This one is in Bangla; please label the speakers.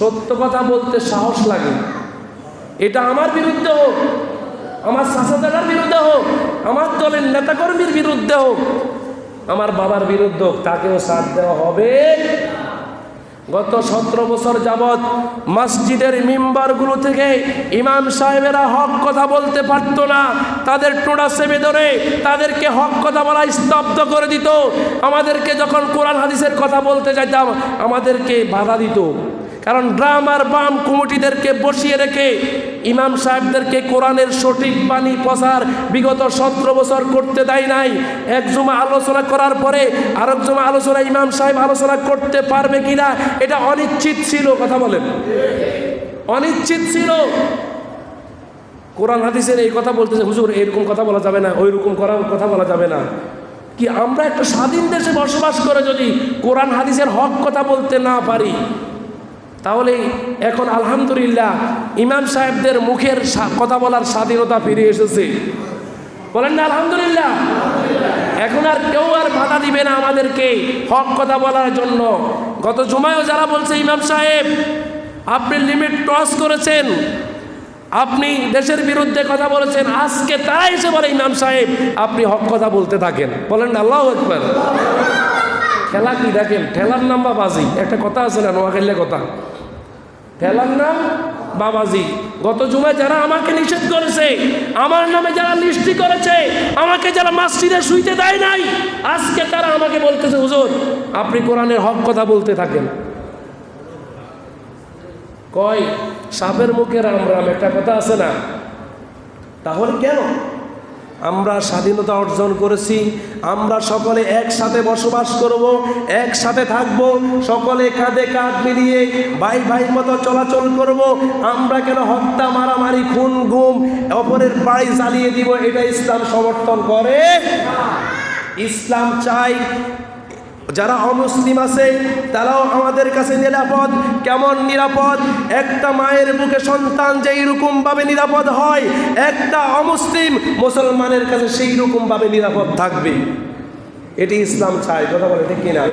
Speaker 1: সত্য কথা বলতে সাহস লাগে। এটা আমার বিরুদ্ধে হোক, আমার শাসাদার বিরুদ্ধে হোক, আমার দলের নেতাকর্মীর বিরুদ্ধে হোক, আমার বাবার বিরুদ্ধে হোক, তাকেও সাথ দেওয়া হবে। গত সতেরো বছর যাবৎ মসজিদের মিম্বারগুলো থেকে ইমাম সাহেবেরা হক কথা বলতে পারতো না। তাদের টোড়া সেবে ধরে তাদেরকে হক কথা বলা স্তব্ধ করে দিত। আমাদেরকে যখন কোরআন হাদিসের কথা বলতে যাইতাম, আমাদেরকে বাধা দিত। কারণ ড্রাম আর বাম কমিটিদেরকে বসিয়ে রেখে ইমাম সাহেবদেরকে কোরআনের সঠিক বাণী, প্রচার বিগত সতেরো বছর করতে দেয় নাই। এক জমা আলোচনা করার পরে আরেক জমা আলোচনা ইমাম সাহেব আলোচনা করতে পারবে কিনা, এটা অনিশ্চিত ছিল, কথা বলেন। অনিশ্চিত ছিল। কোরআন হাদিসের এই কথা বলতেছে, হুজুর, এরকম কথা বলা যাবে না ওই রকম করা কথা বলা যাবে না। কি আমরা একটা স্বাধীন দেশে বসবাস করে যদি কোরআন হাদিসের হক কথা বলতে না পারি? তাহলে এখন আলহামদুলিল্লাহ ইমাম সাহেবদের মুখের কথা বলার স্বাধীনতা ফিরে এসেছে। বলেন না, আলহামদুলিল্লাহ। এখন আর কেউ আর বাধা দিবে না আমাদেরকে হক কথা বলার জন্য। গত জুমায়ও যারা বলছে, ইমাম সাহেব, আপনি লিমিট ক্রস করেছেন। আপনি দেশের বিরুদ্ধে কথা বলেছেন, আজকে তাই এসে বলে, ইমাম সাহেব, আপনি হক কথা বলতে থাকেন। বলেন আল্লাহ একবার খেলা কি দেখেন? ঠেলার নাম বাজি একটা কথা আছে না, নোয়াখালীর কথা? ঠেলার নাম বাবাজি, গত জুমায় যারা আমাকে নিষেধ করেছে, আমার নামে যারা লিস্টি করেছে, আমাকে যারা মাসজিদে শুইতে দেয় নাই, আজকে তারা আমাকে বলতেছে, হুজুর, আপনি কোরআনের হক কথা বলতে থাকেন। কয়, সাপের মুখে রাম রাম, একটা কথা আছে না? তাহলে কেন? আমরা স্বাধীনতা অর্জন করেছি, আমরা সকলে একসাথে বসবাস করব, একসাথে থাকব, সকলে কাঁধে কাঁধ মিলিয়ে ভাই ভাই মতো চলাচল করব। আমরা কেন হত্যা, মারামারি, খুন, গুম, অপরের বাড়ি জ্বালিয়ে দিব? এটা ইসলাম সমর্থন করে। ইসলাম চাই যারা অমুসলিম আছে, তারাও আমাদের কাছে নিরাপদ। কেমন নিরাপদ? একটা মায়ের বুকে সন্তান যেই রকম ভাবে নিরাপদ হয়, একটা অমুসলিম মুসলমানের কাছে সেই রকম ভাবে নিরাপদ থাকবে। এটি ইসলাম চায়, কথা বলে ঠিক কিনা?